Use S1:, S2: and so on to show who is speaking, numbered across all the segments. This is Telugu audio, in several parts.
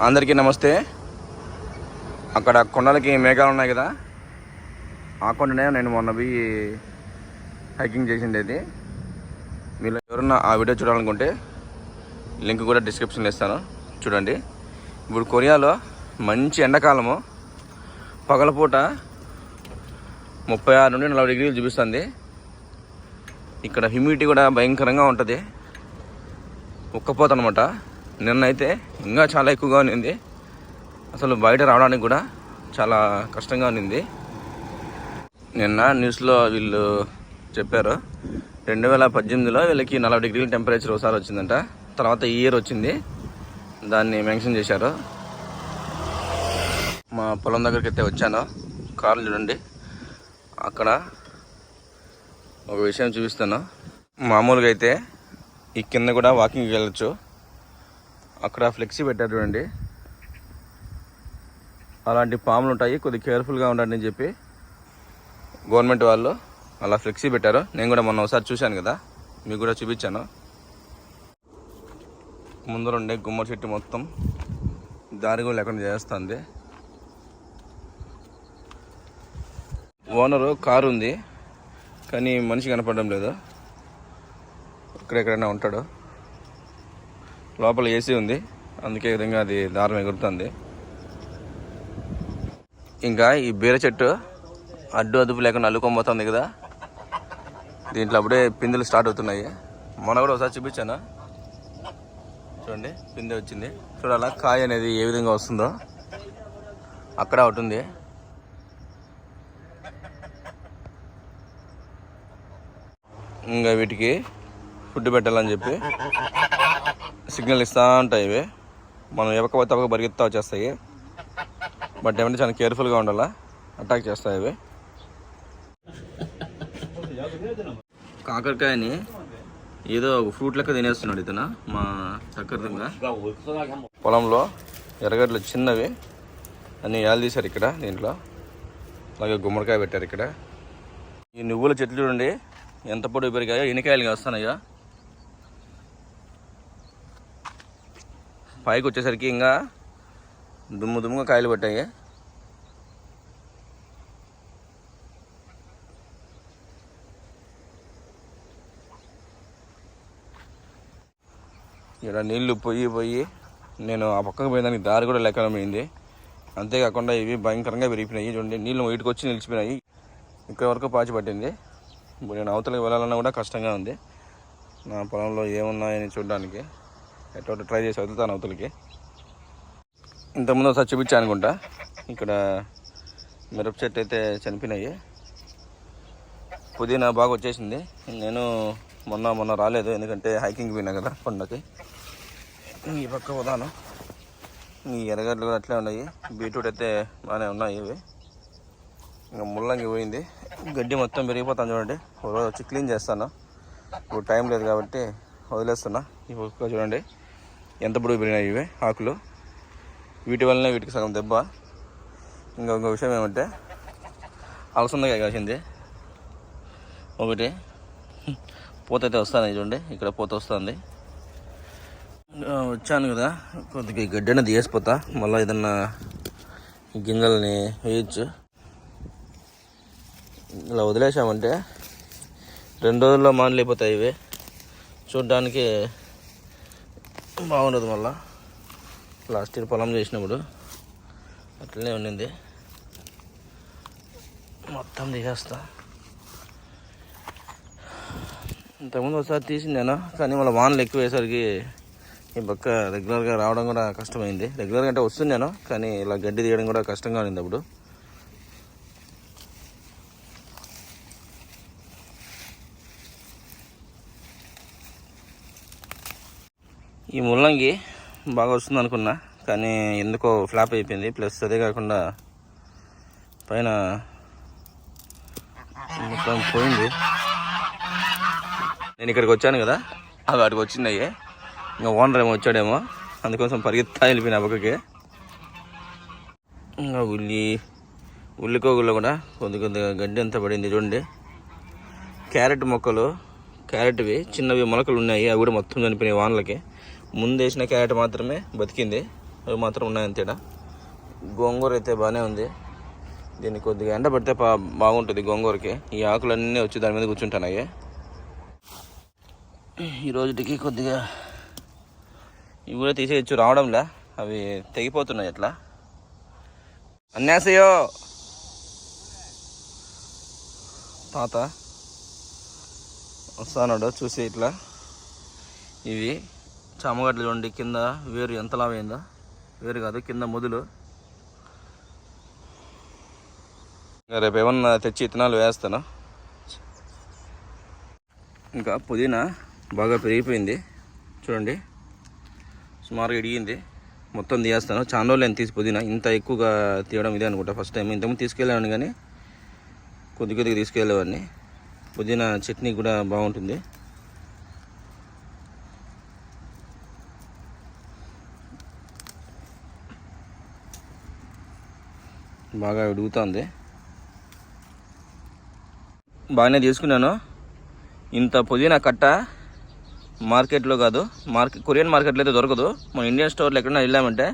S1: అందరికీ నమస్తే. అక్కడ కొండలకి మేఘాలు ఉన్నాయి కదా. ఆ కొండనే నేను మొన్నవి హైకింగ్ చేసింది అది మీరు ఎవరన్నా ఆ వీడియో చూడాలనుకుంటే లింక్ కూడా డిస్క్రిప్షన్లో ఇస్తాను. చూడండి. ఇప్పుడు కొరియాలో మంచి ఎండాకాలము. పగలపూట ముప్పై ఆరు నుండి నలభై డిగ్రీలు చూపిస్తుంది. ఇక్కడ హ్యూమిడిటీ కూడా భయంకరంగా ఉంటుంది. ఉక్కపోత అనమాట నిన్న అయితే ఇంకా చాలా ఎక్కువగా ఉన్నింది అసలు బయట రావడానికి కూడా చాలా కష్టంగా ఉన్నింది నిన్న న్యూస్లో వీళ్ళు చెప్పారు రెండు వేల పద్దెనిమిదిలో వీళ్ళకి నలభై డిగ్రీల టెంపరేచర్ ఒకసారి వచ్చిందంట. తర్వాత ఈ ఇయర్ వచ్చింది. దాన్ని మెన్షన్ చేశారు. మా పొలం దగ్గరికి అయితే వచ్చాను. కార్లు చూడండి. అక్కడ ఒక విషయం చూపిస్తాను. మామూలుగా అయితే ఈ కింద కూడా వాకింగ్కి వెళ్ళొచ్చు. అక్కడ ఫ్లెక్సీ పెట్టారు చూడండి. అలాంటి పాములు ఉంటాయి. కొద్దిగా కేర్ఫుల్గా ఉండండి అని చెప్పి గవర్నమెంట్ వాళ్ళు అలా ఫ్లెక్సీ పెట్టారు. నేను కూడా మొన్న ఒకసారి చూశాను కదా. మీకు కూడా చూపించాను. ముందర ఉండే గుమ్మడి చెట్టు మొత్తం దారి కూడా లేకుండా చేస్తుంది. ఓనరు కారు ఉంది. కానీ మనిషి కనపడడం లేదు. ఇక్కడెక్కడైనా ఉంటాడు. లోపల ఏసీ ఉంది. అందుకే విధంగా అది దారం ఎగురుతుంది. ఇంకా ఈ బీర చెట్టు అడ్డు అదుపు లేకుండా అల్లుకొమ్మోతుంది కదా. దీంట్లో అప్పుడే పిందెలు స్టార్ట్ అవుతున్నాయి. మొన్న కూడా ఒకసారి చూపించాను? చూడండి పిందె వచ్చింది. చూడాలా కాయ అనేది ఏ విధంగా వస్తుందో. అక్కడ ఒకటి ఉంది. ఇంకా వీటికి ఫుడ్ పెట్టాలని చెప్పి సిగ్నల్ ఇస్తూ ఉంటాయి ఇవి. మనం ఎవకపోతే తప్పక పరిగెత్తా వచ్చేస్తాయి. బట్ ఏమంటే చాలా కేర్ఫుల్గా ఉండాలా? అటాక్ చేస్తాయి ఇవి. కాకరకాయని ఏదో ఒక ఫ్రూట్ లెక్క తినేస్తున్నాడు ఇతను. మా చక్కరదంగా పొలంలో ఎర్రగడ్డలు చిన్నవి. అన్ని ఏళ్ళు తీశారు ఇక్కడ దీంట్లో. అలాగే గుమ్మడికాయ పెట్టారు ఇక్కడ. ఈ నువ్వుల చెట్లు చూడండి. ఎంత పొడి పెరిగాయో ఎన్నికాయలు వస్తున్నాయో పైకి వచ్చేసరికి ఇంకా దుమ్ము దుమ్ముగా కాయలు పట్టాయి. ఇక్కడ నీళ్ళు పోయి పోయి నేను ఆ పక్కకు పోయేదానికి దారి కూడా లెక్కన పోయింది. అంతేకాకుండా ఇవి భయంకరంగా పెరిగిపోయినాయి చూడండి నీళ్ళు ఇటుకు వచ్చి నిలిచిపోయినాయి. ఇక్కడ వరకు పాచి పట్టింది. నేను అవతలకి వెళ్ళాలన్నా కూడా కష్టంగా ఉంది. నా పొలంలో ఏమున్నాయని చూడడానికి ఎటువంటి ట్రై చేసి వదులుతాను అవతలకి. ఇంతకుముందు ఒకసారి చూపించాను అనుకుంటా. ఇక్కడ మిరప చెట్టు అయితే చనిపోయినాయి. పుదీనా బాగా వచ్చేసింది. నేను మొన్న మొన్న రాలేదు. ఎందుకంటే హైకింగ్ పోయినా కదా కొండకి. ఈ పక్క పోదాను. ఈ ఎర్రగడ్డలు కూడా అట్లే ఉన్నాయి. బీట్రూట్ అయితే బాగానే ఉన్నాయి ఇవి. ఇంకా ముల్లంగి పోయింది. గడ్డి మొత్తం పెరిగిపోతాను చూడండి. ఒక రోజు వచ్చి క్లీన్ చేస్తాను. ఇప్పుడు టైం లేదు కాబట్టి వదిలేస్తున్నా. ఈ పక్క చూడండి. ఎంత పొడుగు పెరిగినాయి ఇవి? ఆకులు. వీటి వల్లనే వీటికి సగం దెబ్బ. ఇంకా ఇంకో విషయం ఏమంటే అలసందకాయ కాసింది. ఒకటి. పూత అయితే వస్తుంది చూడండి. ఇక్కడ పూత వస్తుంది. వచ్చాను కదా. కొద్దిగా ఈ గడ్డి మళ్ళీ ఏదన్నా గింజల్ని వేయచ్చు. ఇలా వదిలేసామంటే రెండు రోజుల్లో మానలేకపోతాయి ఇవి. చూడ్డానికి బాగుండదు మళ్ళా. లాస్ట్ ఇయర్ పొలం చేసినప్పుడు అట్లనే ఉండింది. మొత్తం తీసేస్తా ఇంతకుముందు ఒకసారి తీసిందేనా కానీ మళ్ళీ వానలు ఎక్కువ వేసరికి ఈ పక్క రెగ్యులర్గా రావడం కూడా కష్టమైంది. రెగ్యులర్గా అంటే వస్తున్నాను కానీ ఇలా గడ్డి తీయడం కూడా కష్టంగా ఉండింది అప్పుడు. ఈ ముల్లంగి బాగా వస్తుంది అనుకున్నా కానీ ఎందుకో ఫ్లాప్ అయిపోయింది. ప్లస్ అదే కాకుండా పైన మొత్తం పోయింది. నేను ఇక్కడికి వచ్చాను కదా అవి వాటికి వచ్చినాయి ఇంకా ఓనర్ ఏమో వచ్చాడేమో అందుకోసం పరిగెత్తా వెళ్ళిపోయిన పక్కకి. ఇంకా ఉల్లి ఉల్లికోగుల్లో కూడా కొద్ది కొద్దిగా గడ్డి అంతా పడింది చూడండి. క్యారెట్ మొక్కలు క్యారెట్వి చిన్నవి మొలకలు ఉన్నాయి అవి కూడా మొత్తం చనిపోయినాయి వానలకి ముందు వేసిన క్యారెట్ మాత్రమే బతికింది. అవి మాత్రం ఉన్నాయి అంతేడా గోంగూర అయితే బాగానే ఉంది. దీన్ని కొద్దిగా ఎండ పడితే బా బాగుంటుంది గోంగూరకి. ఈ ఆకులన్నీ వచ్చి దాని మీద కూర్చుంటున్నాయి. ఈ రోజుకి కొద్దిగా ఇవి కూడా తీసేయచ్చు. రావడంలా. అవి తెగిపోతున్నాయి ఎట్లా అన్యాసయో తాత వస్తానాడు చూసి ఇట్లా. ఇవి చామగడ్డలు చూడండి కింద వేరు ఎంత లావైందో వేరు కాదు కింద మొదలు. రేపు ఏమన్నా తెచ్చి ఇత్తనాలు వేస్తాను? ఇంకా పుదీనా బాగా పెరిగిపోయింది. చూడండి సుమారుగా ఇడిగింది. మొత్తం తీయేస్తాను చాలా రోజులు నేను తీసి పుదీనా. ఇంత ఎక్కువగా తీయడం ఇదే అనుకుంటా ఫస్ట్ టైం. ఇంతకుముందు తీసుకెళ్ళాను కానీ కొద్ది కొద్దిగా తీసుకెళ్ళేవాడిని. పుదీనా చట్నీ కూడా బాగుంటుంది. బాగా ఉడుగుతుంది బాగానే తీసుకున్నాను. ఇంత పుదీనా కట్ట మార్కెట్లో కాదు. మార్కెట్ కొరియన్ మార్కెట్లో అయితే దొరకదు. మన ఇండియన్ స్టోర్లో ఎక్కడైనా వెళ్ళామంటే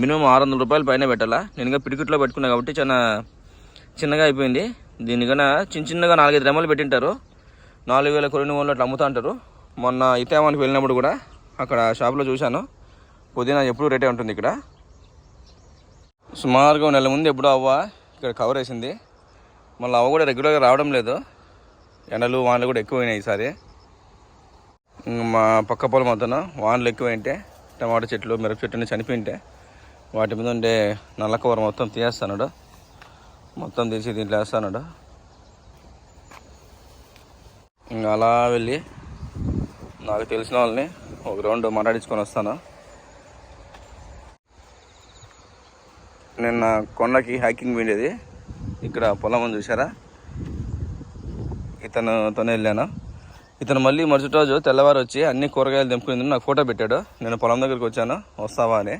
S1: మినిమం ఆరు వందల రూపాయలు పైన పెట్టాలా. నేను ఇంకా పిడికిట్లో పెట్టుకున్నా కాబట్టి చాలా చిన్నగా అయిపోయింది. దీనికన్నా చిన్న చిన్నగా నాలుగైదు రెమ్మలు పెట్టింటారు. నాలుగు వేల కొరియన్ వాళ్ళు అట్లా అమ్ముతా అంటారు. మొన్న ఇతామానికి వెళ్ళినప్పుడు కూడా అక్కడ షాప్లో చూశాను. పుదీనా ఎప్పుడు రేటే ఉంటుంది ఇక్కడ. సుమారుగా నెల ముందు ఎప్పుడో అవ్వ ఇక్కడ కవర్ వేసింది. మళ్ళీ అవ్వ కూడా రెగ్యులర్గా రావడం లేదు. ఎండలు వానలు కూడా ఎక్కువైనాయి ఈసారి. మా పక్క పొలం అవుతున్న వానలు ఎక్కువైంటే టమాటా చెట్లు మిరప చెట్లు చనిపోయింటే వాటి మీద ఉండే నల్ల కవర్ మొత్తం తీయేస్తాడు మొత్తం తీసి దీంట్లో వేస్తాడు ఇంకా అలా వెళ్ళి నాకు తెలిసిన వాళ్ళని ఒక రౌండ్ మాట్లాడించుకొని వస్తాను. నిన్న కొండకి హైకింగ్ వెళ్ళేది ఇక్కడ పొలం ఉంది చూసారా ఇతనుతోనే వెళ్ళాను. ఇతను మళ్ళీ మరుసటి రోజు తెల్లవారు వచ్చి అన్ని కూరగాయలు తెంపుకుని నాకు ఫోటో పెట్టాడు. నేను పొలం దగ్గరికి వచ్చాను. వస్తావా అని.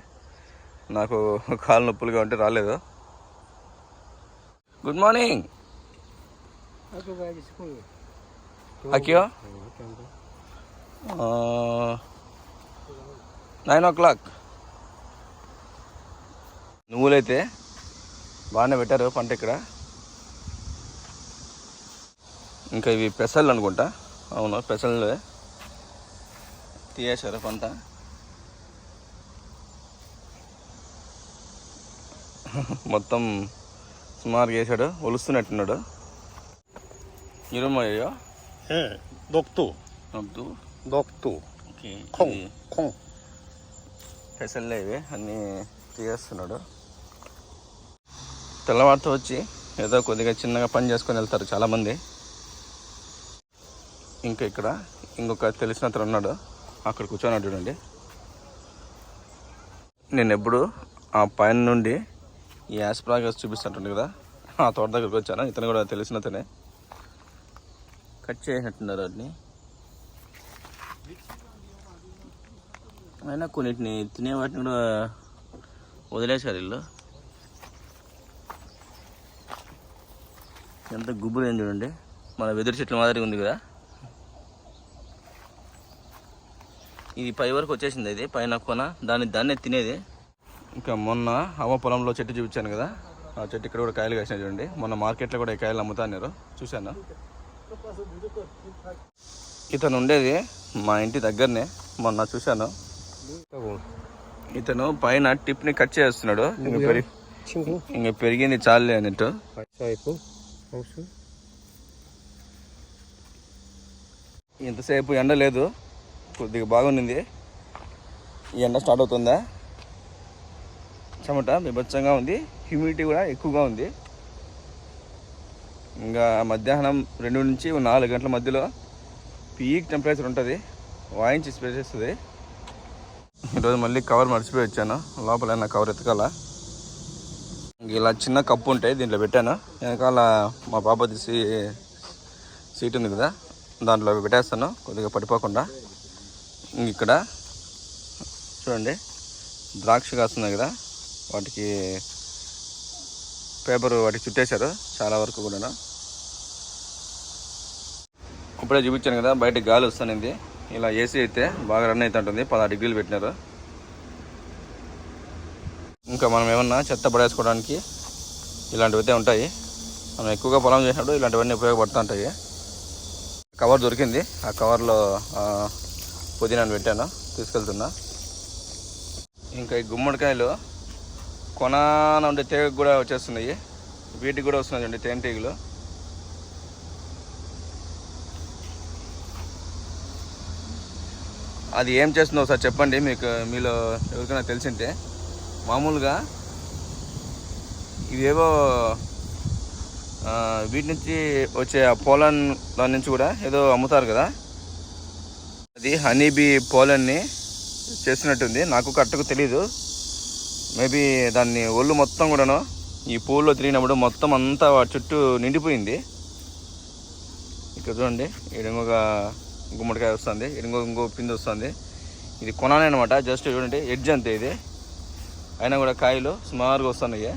S1: నాకు కాలు నొప్పులుగా ఉంటే రాలేదు. గుడ్ మార్నింగ్ అక్యో నైన్ ఓ క్లాక్ నువ్వులైతే బాగానే పెట్టారు పంట ఇక్కడ. ఇంకా ఇవి పెసలు అనుకుంటా. అవును పెసలు తీయేశారు పంట. మొత్తం సుమారు వేసాడు ఒలుస్తున్నట్టున్నాడు. ఇరమయ్యో
S2: దొక్తు.
S1: దొక్తు?
S2: దొక్తు.
S1: పెసల్లే ఇవి అన్నీ తీయేస్తున్నాడు తెల్లవారితో వచ్చి ఏదో కొద్దిగా చిన్నగా పని చేసుకొని వెళ్తారు చాలామంది. ఇంకా ఇక్కడ ఇంకొక తెలిసిన అతను ఉన్నాడు. అక్కడ కూర్చొని చూడండి. నేను ఎప్పుడు ఆ పైన నుండి ఈ యాస్ప్రాగస్ చూపిస్తుంటుంది కదా ఆ తోట దగ్గరికి వచ్చాను. ఇతను కూడా తెలిసిన అతనే. కట్ చేసినట్టున్నారు వాటిని. అయినా కొన్నిటిని తినే వాటిని కూడా వదిలేశారు వీళ్ళు. ఎంత గుబురు ఏం చూడండి. మన వెదురు చెట్ల మాదిరిగా ఉంది కదా. ఇది పై వరకు వచ్చేసింది ఇది పైన కొన. దాన్ని దాన్నే తినేది. ఇంకా మొన్న అమ్మ పొలంలో చెట్టు చూపించాను కదా. ఆ చెట్టు ఇక్కడ కూడా కాయలు కాసినాయి చూడండి. మొన్న మార్కెట్లో కూడా ఈ కాయలు అమ్ముతాన్నారు. చూశాను? ఇతను ఉండేది మా ఇంటి దగ్గరనే. మొన్న చూశాను. ఇతను పైన టిప్ని కట్ చేస్తున్నాడు. ఇంకా పెరిగింది చాలు అన్నట్టు.
S2: హౌస్.
S1: ఇంతసేపు ఎండ లేదు కొద్దిగా బాగుంది ఈ ఎండ స్టార్ట్ అవుతుందా? చెమట బిభత్సంగా ఉంది హ్యూమిడిటీ కూడా ఎక్కువగా ఉంది. ఇంకా మధ్యాహ్నం రెండు నుంచి నాలుగు గంటల మధ్యలో పీక్ టెంపరేచర్ ఉంటుంది వాయించి స్ప్రే చేస్తుంది. ఈరోజు మళ్ళీ కవర్ మర్చిపోయి వచ్చాను లోపల ఏమన్నా కవర్ ఎతకాలా ఇలా చిన్న కప్పు ఉంటాయి దీంట్లో పెట్టాను. వెనకాల మా పాపది సీ సీట్ ఉంది కదా దాంట్లో పెట్టేస్తాను. కొద్దిగా పడిపోకుండా. ఇక్కడ చూడండి ద్రాక్ష కాస్తున్నాయి కదా వాటికి పేపర్ వాటికి చుట్టేశారు చాలా వరకు కూడా ఇప్పుడే చూపించాను కదా బయట గాలి వస్తుంది ఇలా ఏసీ అయితే బాగా రన్ అవుతుంటుంది పదహారు డిగ్రీలు పెట్టినారు. ఇంకా మనం ఏమన్నా చెత్త పడేసుకోవడానికి ఇలాంటివి అయితే ఉంటాయి. మనం ఎక్కువగా పొలం చేసినప్పుడు ఇలాంటివన్నీ ఉపయోగపడుతూ ఉంటాయి కవర్ దొరికింది. ఆ కవర్లో పుదీనాను పెట్టాను. తీసుకెళ్తున్నా. ఇంకా ఈ గుమ్మడికాయలు కొనాన ఉండే తీగ కూడా వచ్చేస్తున్నాయి. వీటికి కూడా వస్తున్నాయి అండి తేనెటీగలు అది ఏం చేస్తుందో ఒకసారి చెప్పండి. మీకు మీలో ఎవరికైనా తెలిసింటే. మామూలుగా ఇవేవో వీటి నుంచి వచ్చే ఆ పోలన్ దాని నుంచి కూడా ఏదో అమ్ముతారు కదా? అది హనీబీ పోలన్ని చేసినట్టుంది నాకు కరెక్ట్గా తెలీదు. మేబీ దాన్ని ఒళ్ళు మొత్తం కూడాను ఈ పూల్లో తిరిగినప్పుడు మొత్తం అంతా చుట్టూ నిండిపోయింది. ఇక్కడ చూడండి ఈడ గుమ్మడికాయ వస్తుంది ఈడ ఇంకో ఇంకో పిండి వస్తుంది. ఇది కొనాలి అనమాట జస్ట్ చూడండి ఎడ్జ్ అంతే ఇది. అయినా కూడా కాయలు సుమారుగా వస్తున్నాయి.